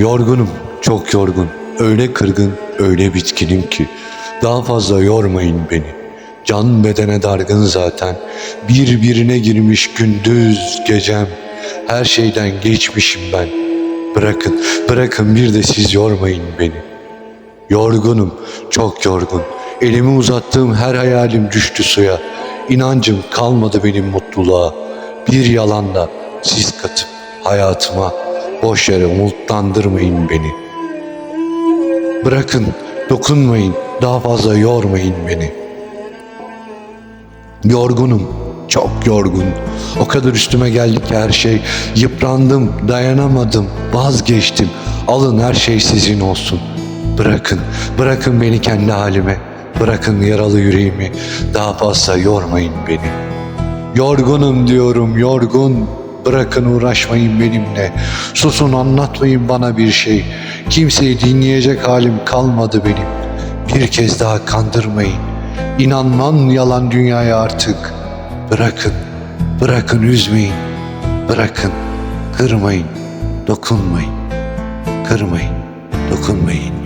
Yorgunum, çok yorgun. Öyle kırgın, öyle bitkinim ki. Daha fazla yormayın beni. Can bedene dargın zaten. Birbirine girmiş gündüz gecem. Her şeyden geçmişim ben. Bırakın, bırakın bir de siz yormayın beni. Yorgunum, çok yorgun. Elimi uzattığım her hayalim düştü suya. İnancım kalmadı benim mutluluğa. Bir yalanla siz katıp hayatıma boş yere umutlandırmayın beni. Bırakın, dokunmayın, daha fazla yormayın beni. Yorgunum, çok yorgun. O kadar üstüme geldi ki her şey. Yıprandım, dayanamadım, vazgeçtim. Alın her şey sizin olsun. Bırakın, bırakın beni kendi halime. Bırakın yaralı yüreğimi. Daha fazla yormayın beni. Yorgunum diyorum, yorgun. Bırakın uğraşmayın benimle. Susun anlatmayın bana bir şey. Kimseyi dinleyecek halim kalmadı benim. Bir kez daha kandırmayın. İnanmam yalan dünyaya artık. Bırakın, bırakın üzmeyin. Bırakın, kırmayın, dokunmayın. Kırmayın, dokunmayın.